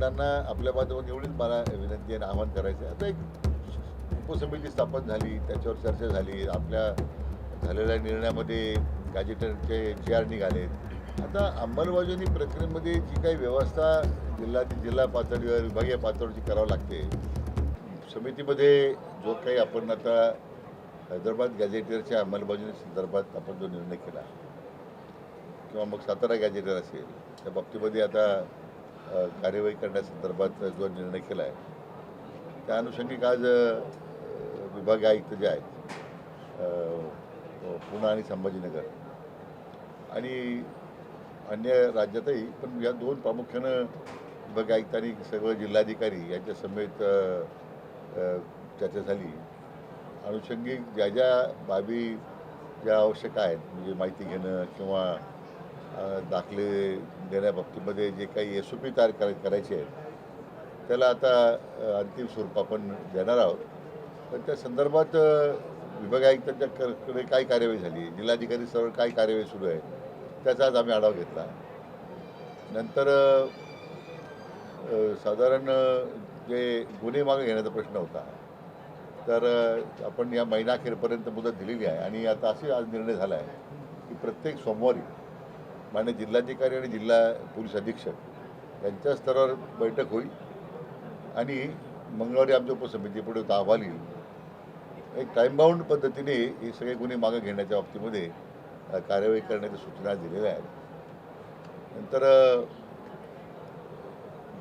त्यांना आपल्या बाजूने एवढीच मला विनंती आणि आवाहन करायचं आहे. आता एक उपसमिती स्थापन झाली त्याच्यावर चर्चा झाली आपल्या झालेल्या निर्णयामध्ये गॅजेटरचे जी आर निघालेत आता अंमलबजावणी प्रक्रियेमध्ये जी काही व्यवस्था जिल्हा जिल्हा पातळीवर विभागीय पातळीवरची करावी लागते समितीमध्ये जो काही आपण आता हैदराबाद गॅजेटियरच्या अंमलबजावणी संदर्भात आपण जो निर्णय केला किंवा मग सातारा गॅजेटर असेल त्या बाबतीमध्ये आता कार्यवाही करण्यासंदर्भात जो निर्णय केला आहे त्या अनुषंगिक आज विभागीय आयुक्त जे आहेत पुणे आणि संभाजीनगर आणि अन्य राज्यातही पण या दोन प्रामुख्यानं विभागीय आणि सर्व जिल्हाधिकारी यांच्या समेत चर्चा झाली. अनुषंगिक ज्या ज्या बाबी ज्या आवश्यक आहेत म्हणजे माहिती घेणं किंवा दाखले देण्याबाबतीमध्ये जे काही एस ओ पी तयार करा करायचे आहेत त्याला आता अंतिम स्वरूप आपण देणार आहोत. पण त्या संदर्भात विभाग आयुक्तांच्या कडे काय कार्यवाही झाली? जिल्हाधिकारी सर्व काय कार्यवाही सुरू आहे? त्याचा आज आम्ही आढावा घेतला. नंतर साधारण जे गुन्हे मागे घेण्याचा प्रश्न होता तर आपण या महिनाखेरपर्यंत मुदत दिलेली आहे आणि आता असे आज निर्णय झाला आहे की प्रत्येक सोमवारी मान्य जिल्हाधिकारी आणि जिल्हा पोलीस अधीक्षक यांच्या स्तरावर बैठक होईल. आणि मंगळवारी आमच्या उपसमिती पुढे अहवाल येईल. एक टाईमबाऊंड पद्धतीने हे सगळे गुन्हे मागं घेण्याच्या बाबतीमध्ये कार्यवाही करण्याच्या सूचना दिलेल्या आहेत. नंतर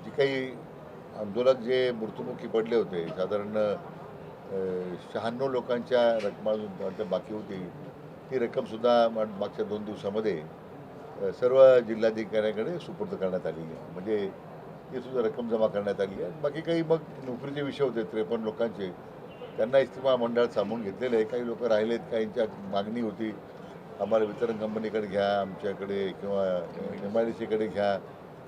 जी काही आंदोलक जे मृत्युमुखी पडले होते साधारण शहाण्णव लोकांच्या रकमा बाकी होती ती रक्कमसुद्धा मागच्या दोन दिवसामध्ये सर्व जिल्हाधिकाऱ्याकडे सुपूर्द करण्यात आली आहे. म्हणजे ती सुद्धा रक्कम जमा करण्यात आली आहे. बाकी काही मग नोकरीचे विषय होते त्रेपन्न लोकांचे. त्यांना इस्तिमा मंडळात सामावून घेतलेले आहे. काही लोक राहिलेत काहींच्या मागणी होती. आम्हाला वितरण कंपनीकडे घ्या आमच्याकडे किंवा एम आय डी सीकडे घ्या.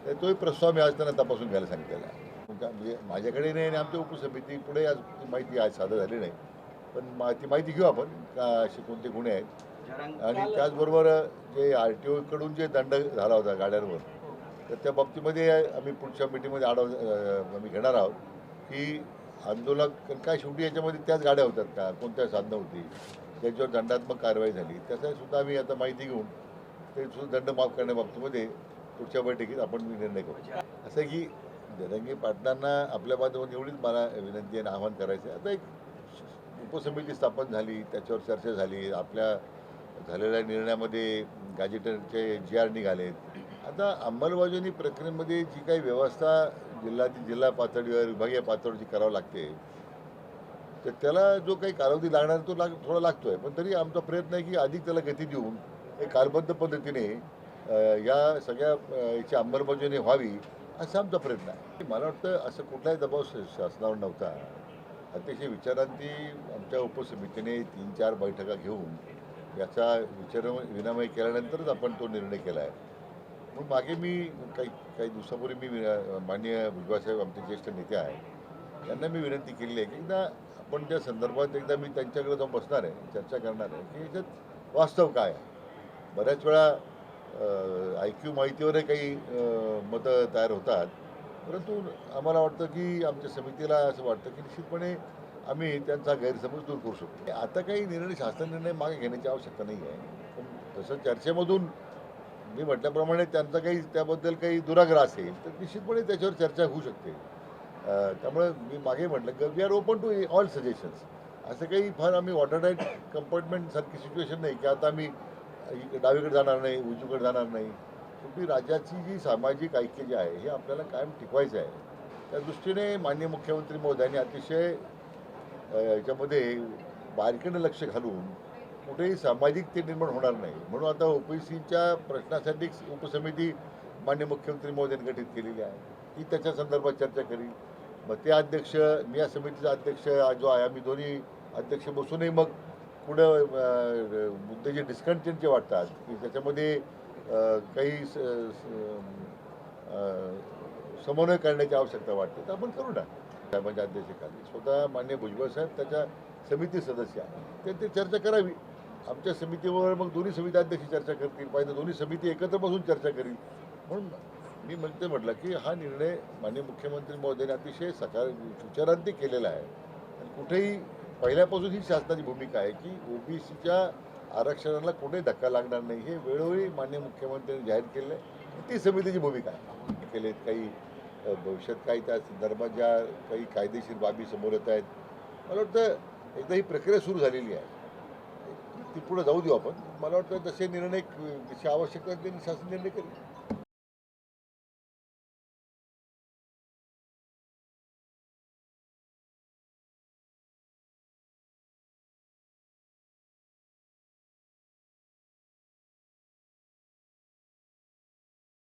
तर तोही प्रस्ताव मी आज त्यांना तपासून घ्यायला सांगितलेला म्हणजे म्हणजे माझ्याकडे नाही आणि आमच्या उपसमिती पुढे आज माहिती आज सादर झाली नाही. पण मा ती माहिती घेऊ आपण का असे कोणते गुन्हे आहेत. आणि त्याचबरोबर जे आर टी ओकडून जे दंड झाला होता गाड्यांवर तर त्या बाबतीमध्ये आम्ही पुढच्या मिटिंगमध्ये आढावा आम्ही घेणार आहोत की आंदोलक काय शेवटी याच्यामध्ये त्याच गाड्या होतात का? कोणत्या साधनं होती? त्याच्यावर दंडात्मक कारवाई झाली. त्याचा सुद्धा आम्ही आता माहिती घेऊन ते सुद्धा दंड माफ करण्याबाबतीमध्ये पुढच्या बैठकीत आपण निर्णय करू. असं की जरंगी पाटलांना आपल्या बाजूने एवढीच मला विनंती आणि आवाहन करायचं आता एक उपसमिती स्थापन झाली त्याच्यावर चर्चा झाली आपल्या झालेल्या निर्णयामध्ये गॅजेटरचे जी आर निघालेत. आता अंमलबजावणी प्रक्रियेमध्ये जी काही व्यवस्था जिल्हा जिल्हा पातळीवर विभागीय पातळीवरची करावी लागते तर त्याला जो काही कालावधी लागणार तो लाग थोडा लागतोय. पण तरी आमचा प्रयत्न आहे की अधिक त्याला गती देऊन एक कालबद्ध पद्धतीने या सगळ्या याची अंमलबजावणी व्हावी असा आमचा प्रयत्न आहे. मला वाटतं असं कुठलाही दबाव शासनावर नव्हता. अतिशय विचारांती आमच्या उपसमितीने तीन चार बैठका घेऊन याचा विचार विनिमय केल्यानंतरच आपण तो निर्णय केला आहे. मग मागे मी काही काही दिवसापूर्वी मी विना- माननीय भुजबळसाहेब आमचे ज्येष्ठ नेते आहेत त्यांना मी विनंती केली आहे की एकदा आपण त्या संदर्भात एकदा मी त्यांच्याकडे जाऊन बसणार आहे चर्चा करणार आहे की याच्यात वास्तव काय आहे. बऱ्याच वेळा आय क्यू माहितीवरही काही मतं तयार होतात परंतु आम्हाला वाटतं की आमच्या समितीला असं वाटतं की निश्चितपणे आम्ही त्यांचा गैरसमज दूर करू शकतो. आता काही निर्णय शासन निर्णय मागे घेण्याची आवश्यकता नाही आहे. पण तसं चर्चेमधून मी म्हटल्याप्रमाणे त्यांचा काही त्याबद्दल काही दुराग्रह असेल तर निश्चितपणे त्याच्यावर चर्चा होऊ शकते. त्यामुळे मी मागे म्हटलं की we are open to all suggestions असं काही फार आम्ही वॉटरटाईट कंपार्टमेंटसारखी कंपार्टमेंट सारखी सिच्युएशन नाही की आता आम्ही डावीकडे जाणार नाही उजवीकडे जाणार नाही. शेवटी राज्याची जी सामाजिक ऐक्य जे आहे हे आपल्याला कायम टिकवायचं आहे. त्या दृष्टीने माननीय मुख्यमंत्री महोदयांनी अतिशय याच्यामध्ये बारकेनं लक्ष घालून कुठेही सामाजिक ते निर्माण होणार नाही. म्हणून आता ओबीसीच्या प्रश्नासाठी उपसमिती मान्य मुख्यमंत्री मोदयांनी गठीत केलेली आहे. ती त्याच्या संदर्भात चर्चा करील. मग ते अध्यक्ष मी या समितीचा अध्यक्ष आज जो आहे आम्ही दोन्ही अध्यक्ष बसूनही मग पुढं मुद्दे जे डिस्कंटेंटचे वाटतात की त्याच्यामध्ये काही स- समन्वय करण्याची आवश्यकता वाटते तर आपण करू ना. साहेबांच्या अध्यक्षतेखाली. स्वतः मान्य भुजबळ साहेब त्याच्या समिती सदस्य आहेत. ते चर्चा करावी. आमच्या समितीवर मग दोन्ही समिती अध्यक्ष चर्चा करतील. पाहिजे दोन्ही समिती एकत्र बसून चर्चा करील. म्हणून मी म्हणते म्हटलं की हा निर्णय माननीय मुख्यमंत्री महोदयाने अतिशय सकार विचारांती केलेला आहे. आणि कुठेही पहिल्यापासून ही शासनाची भूमिका आहे की ओबीसीच्या आरक्षणाला कुठेही धक्का लागणार नाही. हे वेळोवेळी माननीय मुख्यमंत्र्यांनी जाहीर केलं आहे ती समितीची भूमिका आहे. केले काही भविष्यात काही त्या संदर्भात ज्या काही कायदेशीर बाबी समोर येत आहेत मला वाटतं एकदा ही प्रक्रिया सुरू झालेली आहे. ती पुढे जाऊ देऊ आपण. मला वाटतं तसे निर्णय जसे आवश्यक आहेत शासन निर्णय करेल.